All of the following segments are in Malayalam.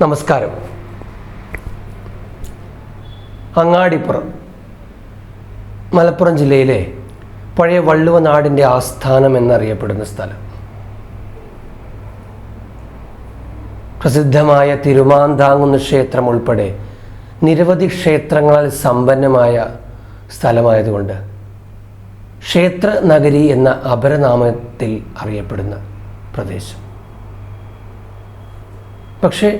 നമസ്കാരം. അങ്ങാടിപ്പുറം മലപ്പുറം ജില്ലയിലെ പഴയ വള്ളുവ നാടിന്റെ ആസ്ഥാനം എന്നറിയപ്പെടുന്ന സ്ഥലം. പ്രസിദ്ധമായ തിരുമാന്താങ്ങുന്ന ക്ഷേത്രം ഉൾപ്പെടെ നിരവധി ക്ഷേത്രങ്ങളാൽ സമ്പന്നമായ സ്ഥലമായതുകൊണ്ട് ക്ഷേത്ര നഗരി എന്ന അപരനാമത്തിൽ അറിയപ്പെടുന്ന പ്രദേശം. പക്ഷേ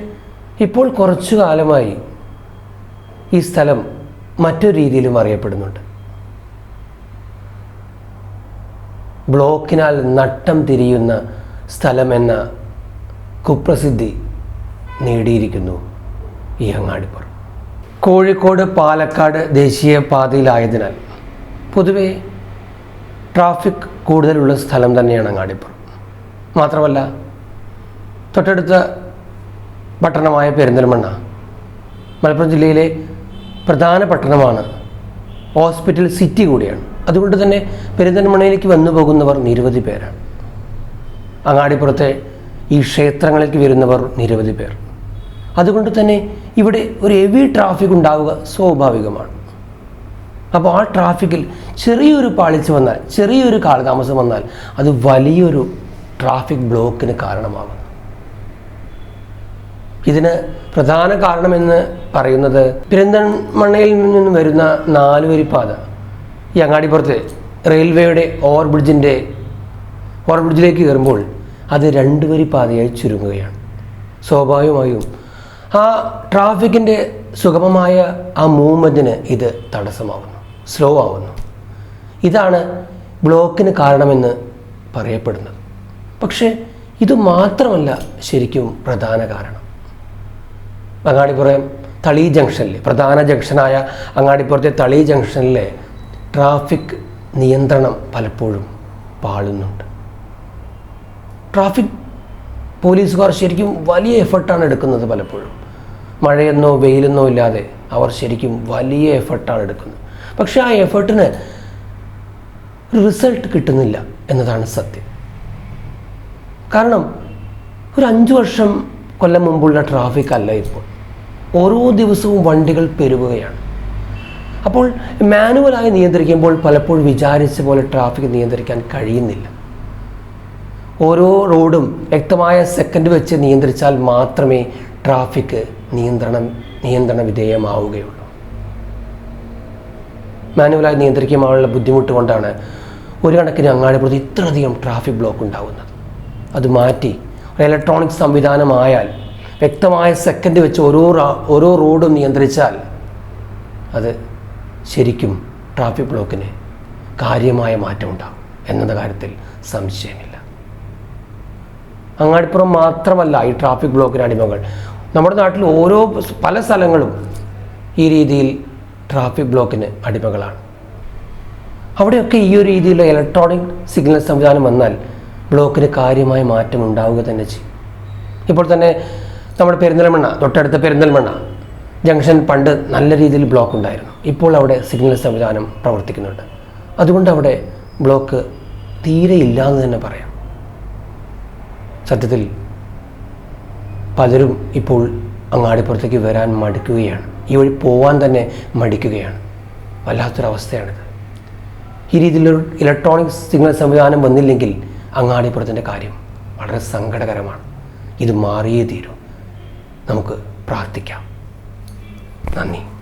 ഇപ്പോൾ കുറച്ചു കാലമായി ഈ സ്ഥലം മറ്റൊരു രീതിയിലും അറിയപ്പെടുന്നുണ്ട്. ബ്ലോക്കിനാൽ നട്ടം തിരിയുന്ന സ്ഥലമെന്ന കുപ്രസിദ്ധി നേടിയിരിക്കുന്നു ഈ അങ്ങാടിപ്പുറം. കോഴിക്കോട് പാലക്കാട് ദേശീയ പാതയിലായതിനാൽ പൊതുവെ ട്രാഫിക് കൂടുതലുള്ള സ്ഥലം തന്നെയാണ് അങ്ങാടിപ്പുറം. മാത്രമല്ല തൊട്ടടുത്ത പട്ടണമായ പെരിന്തൽമണ്ണ. മലപ്പുറം ജില്ലയിലെ പ്രധാന പട്ടണമാണ്. ഹോസ്പിറ്റൽ സിറ്റി കൂടിയാണ്. അതുകൊണ്ട് തന്നെ പെരിന്തൽമണ്ണയിലേക്ക് വന്നു പോകുന്നവർ നിരവധി പേരാണ്. അങ്ങാടിപ്പുറത്തെ ഈ ക്ഷേത്രങ്ങളിലേക്ക് വരുന്നവർ നിരവധി പേർ. അതുകൊണ്ട് തന്നെ ഇവിടെ ഒരു ഹെവി ട്രാഫിക് ഉണ്ടാവുക സ്വാഭാവികമാണ്. അപ്പോൾ ആ ട്രാഫിക്കിൽ ചെറിയൊരു പാളിച്ച് വന്നാൽ ചെറിയൊരു കാലതാമസം വന്നാൽ അത് വലിയൊരു ട്രാഫിക് ബ്ലോക്കിന് കാരണമാകും. ഇതിന് പ്രധാന കാരണമെന്ന് പറയുന്നത് പെരിന്തൽമണ്ണയിൽ നിന്നും വരുന്ന നാലുവരിപ്പാത. ഈ അങ്ങാടിപ്പുറത്ത് റെയിൽവേയുടെ ഓവർ ബ്രിഡ്ജിന്റെ ഓവർ ബ്രിഡ്ജിലേക്ക് കയറുമ്പോൾ അത് രണ്ട് വരി പാതയായി ചുരുങ്ങുകയാണ്. സ്വാഭാവികമായും ആ ട്രാഫിക്കിന്റെ സുഗമമായ ആ മൂവ്മെന്റിന് ഇത് തടസ്സമാവുന്നു സ്ലോ ആവുന്നു. ഇതാണ് ബ്ലോക്കിന് കാരണമെന്ന് പറയപ്പെടുന്നത്. പക്ഷേ ഇത് മാത്രമല്ല ശരിക്കും പ്രധാന കാരണം. അങ്ങാടിപ്പുറം തളി ജംഗ്ഷനിൽ പ്രധാന ജംഗ്ഷനായ അങ്ങാടിപ്പുറത്തെ തളി ജംഗ്ഷനിലെ ട്രാഫിക് നിയന്ത്രണം പലപ്പോഴും പാളുന്നുണ്ട്. ട്രാഫിക് പോലീസുകാർ ശരിക്കും വലിയ എഫർട്ടാണ് എടുക്കുന്നത് പലപ്പോഴും. മഴയെന്നോ വെയിലെന്നോ ഇല്ലാതെ അവർ ശരിക്കും വലിയ എഫർട്ടാണ് എടുക്കുന്നത്. പക്ഷേ ആ എഫർട്ടിന് റിസൾട്ട് കിട്ടുന്നില്ല എന്നതാണ് സത്യം. കാരണം ഒരു അഞ്ച് വർഷം കൊല്ലം മുമ്പുള്ള ട്രാഫിക് അല്ല ഇപ്പോൾ ഓരോ ദിവസവും വണ്ടികൾ പെരുകുകയാണ്. അപ്പോൾ മാനുവലായി നിയന്ത്രിക്കുമ്പോൾ പലപ്പോഴും വിചാരിച്ച പോലെ ട്രാഫിക് നിയന്ത്രിക്കാൻ കഴിയുന്നില്ല. ഓരോ റോഡും വ്യക്തമായ സെക്കൻഡ് വെച്ച് നിയന്ത്രിച്ചാൽ മാത്രമേ ട്രാഫിക് നിയന്ത്രണം നിയന്ത്രണ വിധേയമാവുകയുള്ളൂ. മാനുവലായി നിയന്ത്രിക്കുവാനുള്ള ബുദ്ധിമുട്ട് കൊണ്ടാണ് ഒരു കണക്കിന് അങ്ങാടിപ്പുറത്ത് ഇത്രയധികം ട്രാഫിക് ബ്ലോക്ക് ഉണ്ടാകുന്നത്. അത് മാറ്റി ഒരു ഇലക്ട്രോണിക് സംവിധാനമായാൽ വ്യക്തമായ സെക്കൻഡ് വെച്ച് ഓരോ ഓരോ റോഡും നിയന്ത്രിച്ചാൽ അത് ശരിക്കും ട്രാഫിക് ബ്ലോക്കിന് കാര്യമായ മാറ്റം ഉണ്ടാകും എന്ന കാര്യത്തിൽ സംശയമില്ല. അങ്ങാടിപ്പുറം മാത്രമല്ല ഈ ട്രാഫിക് ബ്ലോക്കിന് അടിമകൾ. നമ്മുടെ നാട്ടിൽ ഓരോ പല സ്ഥലങ്ങളും ഈ രീതിയിൽ ട്രാഫിക് ബ്ലോക്കിന് അടിമകളാണ്. അവിടെയൊക്കെ ഈ ഒരു രീതിയിലുള്ള ഇലക്ട്രോണിക് സിഗ്നൽ സംവിധാനം വന്നാൽ ബ്ലോക്കിന് കാര്യമായ മാറ്റം ഉണ്ടാവുക തന്നെ ചെയ്യും. ഇപ്പോൾ തന്നെ നമ്മുടെ പെരിന്തൽമണ്ണ തൊട്ടടുത്ത പെരിന്തൽമണ്ണ ജംഗ്ഷൻ പണ്ട് നല്ല രീതിയിൽ ബ്ലോക്ക് ഉണ്ടായിരുന്നു. ഇപ്പോൾ അവിടെ സിഗ്നൽ സംവിധാനം പ്രവർത്തിക്കുന്നുണ്ട്. അതുകൊണ്ട് അവിടെ ബ്ലോക്ക് തീരെ ഇല്ല എന്ന് തന്നെ പറയാം. സത്യത്തിൽ പലരും ഇപ്പോൾ അങ്ങാടിപ്പുറത്തേക്ക് വരാൻ മടിക്കുകയാണ്. ഈ വഴി പോവാൻ തന്നെ മടിക്കുകയാണ്. വല്ലാത്തൊരവസ്ഥയാണിത്. ഈ രീതിയിലൊരു ഇലക്ട്രോണിക് സിഗ്നൽ സംവിധാനം വന്നില്ലെങ്കിൽ അങ്ങാടിപ്പുറത്തിന്റെ കാര്യം വളരെ സങ്കടകരമാണ്. ഇത് മാറിയേ തീരൂ. നമുക്ക് പ്രാർത്ഥിക്കാം. നന്ദി.